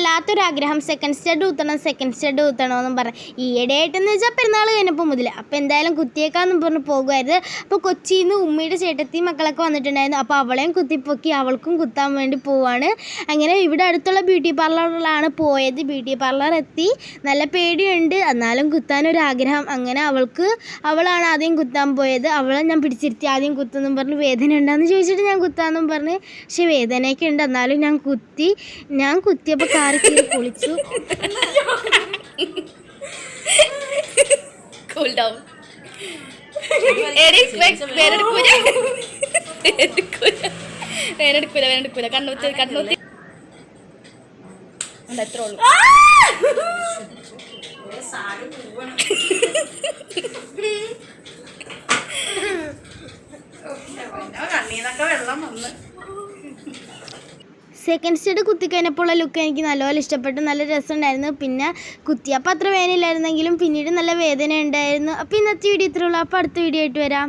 വല്ലാത്തൊരു ആഗ്രഹം second stud കുത്തണം സെക്കൻഡ് സ്റ്റഡ് കുത്തണമെന്നും പറഞ്ഞു. ഈയിടെയായിട്ടെന്ന് വെച്ചാൽ പെരുന്നാൾ കഴിഞ്ഞപ്പോൾ മുതൽ. അപ്പോൾ എന്തായാലും കുത്തിയേക്കാന്നും പറഞ്ഞ് പോകുമായിരുന്നു അപ്പോൾ കൊച്ചിയിൽ നിന്ന് ഉമ്മയുടെ ചേട്ടത്തി മക്കളൊക്കെ വന്നിട്ടുണ്ടായിരുന്നു. അപ്പോൾ അവളെയും കുത്തിപ്പൊക്കി അവൾക്കും കുത്താൻ വേണ്ടി പോവാണ്. അങ്ങനെ ഇവിടെ അടുത്തുള്ള ബ്യൂട്ടി പാർലറിലാണ് പോയത്. ബ്യൂട്ടി പാർലർ എത്തി. നല്ല പേടിയുണ്ട്. എന്നാലും കുത്താനൊരാഗ്രഹം. അങ്ങനെ അവൾക്ക് അവളാണ് ആദ്യം കുത്താൻ പോയത്. അവളെ ഞാൻ പിടിച്ചിരുത്തി ആദ്യം കുത്തെന്നും പറഞ്ഞ് വേദന ഉണ്ടെന്ന് ചോദിച്ചിട്ട് ഞാൻ കുത്താമെന്നും പറഞ്ഞ്. പക്ഷെ വേദനയൊക്കെ ഉണ്ട്. എന്നാലും ഞാൻ കുത്തി ഞാൻ കുത്തിയപ്പോൾ കാറി കുളിച്ചു. കൂൾ ഡൗൺ വേറെടുക്കൂല വേറെടുക്കൂല വേറെടുക്കൂല കണ്ണൂത്തി കണ്ണൂത്തി. എത്ര ഉള്ളു. കണ്ണീന്നൊക്കെ വെള്ളം വന്ന്. സെക്കൻഡ് സ്റ്റേഡ് കുത്തിക്കഴിഞ്ഞപ്പോഴുള്ള ലുക്ക് എനിക്ക് നല്ലപോലെ ഇഷ്ടപ്പെട്ടു. നല്ല രസമുണ്ടായിരുന്നു. പിന്നെ കുത്തിയപ്പോൾ അത്ര വേദനയില്ലായിരുന്നെങ്കിലും പിന്നീട് നല്ല വേദന ഉണ്ടായിരുന്നു അപ്പോൾ ഇന്നത്തെ വീഡിയോ ഇത്രയുള്ളൂ അപ്പോൾ അടുത്ത വീഡിയോ ആയിട്ട് വരാം.